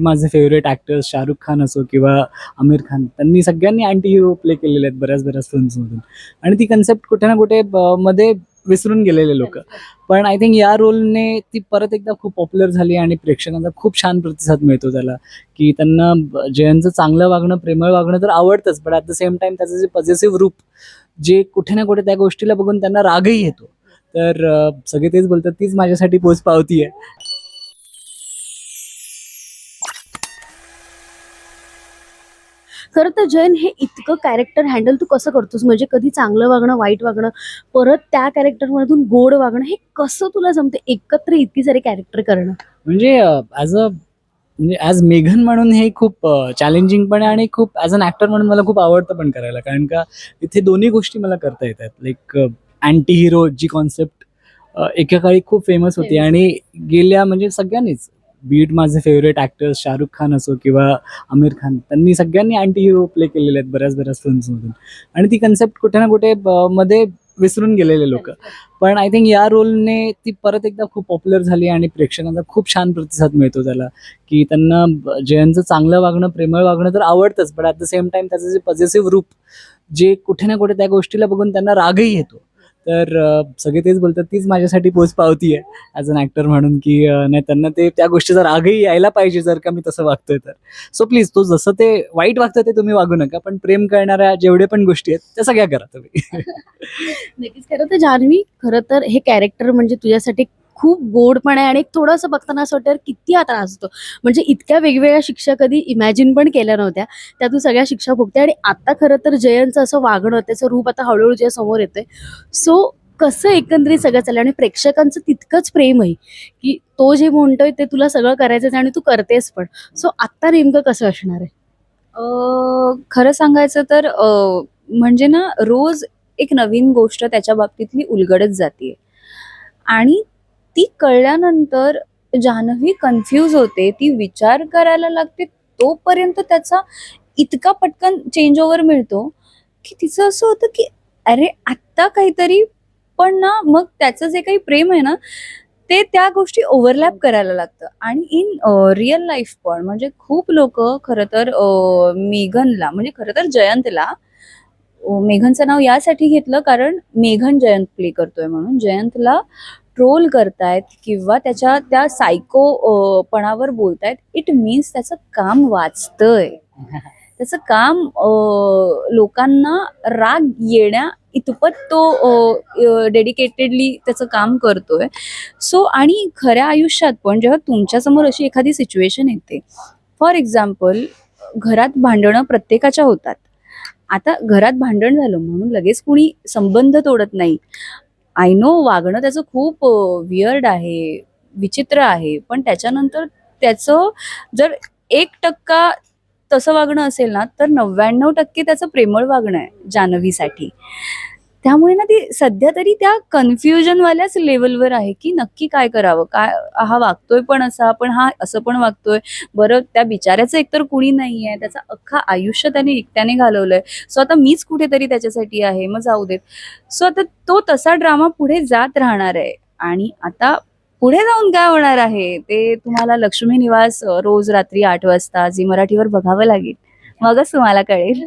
माझे favourite actors Shahrukh Khan असो किंवा आमिर खान त्यांनी सगळ्यांनी अँटी हिरो प्ले केलेले आहेत बऱ्याच बऱ्याच फिल्म्समधून आणि ती कन्सेप्ट कुठे ना कुठे मध्ये विसरून गेलेले लोक. पण आय थिंक या रोलने ती परत एकदा खूप पॉप्युलर झाली आणि प्रेक्षकांचा खूप छान प्रतिसाद मिळतो त्याला की त्यांना जयंतचं चांगलं वागणं प्रेमळ वागणं तर आवडतंच पण ॲट द सेम टाइम त्याचं जे पॉझिटिव्ह रूप जे कुठे ना कुठे त्या गोष्टीला बघून त्यांना रागही येतो. तर सगळे तेच बोलतात तीच माझ्यासाठी पोच पावती आहे खरं तर जैन हे इतकं कॅरेक्टर हँडल तू कसं करतोस? म्हणजे कधी चांगलं वागणं वाईट वागणं परत त्या कॅरेक्टरमधून गोड वागणं हे कसं तुला जमते एकत्र इतकी सारी कॅरेक्टर करणं. म्हणजे ॲज अ म्हणजे ॲज मेघन म्हणून हे खूप चॅलेंजिंग पण आहे आणि खूप ॲज अन ॲक्टर म्हणून मला खूप आवडतं पण करायला. कारण का इथे दोन्ही गोष्टी मला करता येतात. लाईक अँटी हिरो जी कॉन्सेप्ट एकेकाळी खूप फेमस होती. आणि गेल्या म्हणजे सगळ्यांनीच बीट माझे फेवरेट ॲक्टर्स शाहरुख खान असो किंवा आमिर खान त्यांनी सगळ्यांनी अँटी हिरो प्ले केलेले आहेत बऱ्याच बऱ्याच फिल्म्समधून आणि ती कन्सेप्ट कुठे ना कुठे ब- मध्ये विसरून गेलेले लोक. पण आय थिंक या रोलने ती परत एकदा खूप पॉप्युलर झाली आणि प्रेक्षकांचा खूप छान प्रतिसाद मिळतो त्याला. की त्यांना जयंतचं चांगलं वागणं प्रेमळ वागणं तर आवडतंच पण ॲट द सेम टाइम त्याचं जे पॉझिटिव्ह रूप जे कुठे ना कुठे त्या गोष्टीला बघून त्यांना रागही येतो. तर सगळे तेच बोलतात तीच माझ्यासाठी पोच पावती आहे ॲज अन ॲक्टर म्हणून की नाही त्यांना ते त्या गोष्टीचा रागही यायला पाहिजे जर का मी तसं वागतोय तर. सो प्लीज तो जसं ते वाईट वागतं ते तुम्ही वागू नका पण प्रेम करणाऱ्या जेवढे पण गोष्टी आहेत त्या सगळ्या करा तुम्ही. नक्कीच खरं तर जान्हवी खरं तर हे कॅरेक्टर म्हणजे तुझ्यासाठी खूप गोड पण आहे आणि एक थोडंसं बघताना असं वाटतं किती हा त्रास होतो. म्हणजे इतक्या वेगवेगळ्या शिक्षा कधी इमॅजिन पण केल्या नव्हत्या. त्या तू सगळ्या शिक्षा भोगते आणि आता खरं तर जयंतचं असं वागणं त्याचं रूप आता हळूहळू जे समोर येतंय. सो कसं एकंदरीत सगळं चाललं आणि प्रेक्षकांचं तितकंच प्रेम आहे की तो जे म्हणतोय ते तुला सगळं करायचं आहे आणि तू करतेस पण. सो आत्ता नेमकं कसं असणार आहे? खरं सांगायचं तर म्हणजे ना रोज एक नवीन गोष्ट त्याच्या बाबतीतली उलगडत जाते आणि ती कळल्यानंतर जान्हवी कन्फ्यूज होते. ती विचार करायला लागते. तोपर्यंत त्याचा इतका पटकन चेंज ओव्हर मिळतो की तिचं असं होतं की अरे आत्ता काहीतरी पण ना मग त्याचं जे काही प्रेम आहे ना ते त्या गोष्टी ओव्हरलॅप करायला लागतं. आणि इन रिअल लाईफ पण म्हणजे खूप लोक खरं तर मेघनला म्हणजे खरं तर जयंतला मेघनचं नाव यासाठी घेतलं कारण मेघन जयंत प्ले करतोय म्हणून. जयंतला ट्रोल करतायत किंवा त्याच्या त्या सायको पणावर बोलतायत इट मीन्स त्याचं काम वाचतंय. त्याचं काम लोकांना राग येण्या इतपत तो डेडिकेटेडली त्याचं काम करतोय. सो आणि खऱ्या आयुष्यात पण जेव्हा तुमच्यासमोर अशी एखादी सिच्युएशन येते फॉर एक्झाम्पल घरात भांडणं प्रत्येकाच्या होतात. आता घरात भांडण झालं म्हणून लगेच कुणी संबंध तोडत नाही. आय नो वागणं त्याचं खूप वियर्ड आहे विचित्र आहे पण त्याच्यानंतर त्याचं जर एक टक्का तसं वागणं असेल ना तर नव्याण्णव टक्के त्याचं प्रेमळ वागणं आहे जान्हवीसाठी त्यामुळे ना ती सध्या तरी त्या कन्फ्युजनवाल्याच लेवलवर आहे की नक्की काय करावं? काय हा वागतोय पण असा पण हा असं पण वागतोय. बरं त्या बिचाऱ्याचं एकतर कुणी नाही आहे त्याचं अख्खा आयुष्य त्याने एकट्याने घालवलंय. सो आता मीच कुठेतरी त्याच्यासाठी आहे मग जाऊ देत. सो आता तो तसा ड्रामा पुढे जात राहणार आहे. आणि आता पुढे जाऊन काय होणार आहे? ते तुम्हाला लक्ष्मी निवास रोज रात्री आठ वाजता झी मराठीवर बघावं लागेल. मगच तुम्हाला कळेल.